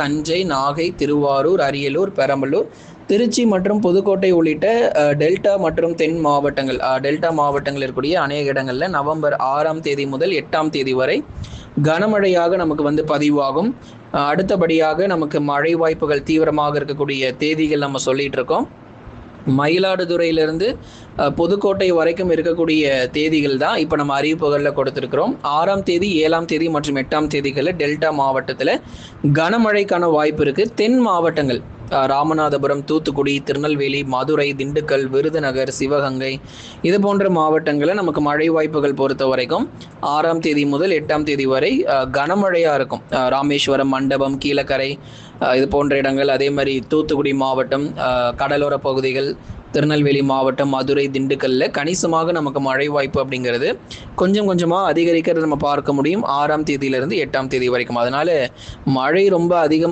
தஞ்சை நாகை திருவாரூர் அரியலூர் பெரம்பலூர் திருச்சி மற்றும் புதுக்கோட்டை உள்ளிட்ட டெல்டா மற்றும் தென் மாவட்டங்கள் டெல்டா மாவட்டங்கள் இருக்கக்கூடிய அநேக இடங்களில் நவம்பர் ஆறாம் தேதி முதல் எட்டாம் தேதி வரை கனமழையாக நமக்கு வந்து பதிவாகும். அடுத்தபடியாக நமக்கு மழை வாய்ப்புகள் தீவிரமாக இருக்கக்கூடிய தேதிகள் நம்ம சொல்லிட்டு இருக்கோம். மயிலாடுதுறையிலிருந்து புதுக்கோட்டை வரைக்கும் இருக்கக்கூடிய தேதிகள் தான் இப்போ நம்ம அறிவிப்புகளில் கொடுத்துருக்குறோம். ஆறாம் தேதி ஏழாம் தேதி மற்றும் எட்டாம் தேதிகளில் டெல்டா மாவட்டத்தில் கனமழைக்கான வாய்ப்பு இருக்குது தென் மாவட்டங்கள் ராமநாதபுரம் தூத்துக்குடி திருநெல்வேலி மதுரை திண்டுக்கல் விருதுநகர் சிவகங்கை இது போன்ற மாவட்டங்களில் நமக்கு மழை வாய்ப்புகள் பொறுத்த வரைக்கும் ஆறாம் தேதி முதல் எட்டாம் தேதி வரை கனமழையாக இருக்கும். ராமேஸ்வரம் மண்டபம் கீழக்கரை இது போன்ற இடங்கள் அதே மாதிரி தூத்துக்குடி மாவட்டம் கடலோர பகுதிகள் திருநெல்வேலி மாவட்டம் மதுரை திண்டுக்கல்ல கணிசமாக நமக்கு மழை வாய்ப்பு அப்படிங்கிறது கொஞ்சம் கொஞ்சமாக அதிகரிக்கிறத நம்ம பார்க்க முடியும். ஆறாம் தேதியிலிருந்து எட்டாம் தேதி வரைக்கும். அதனால மழை ரொம்ப அதிகம்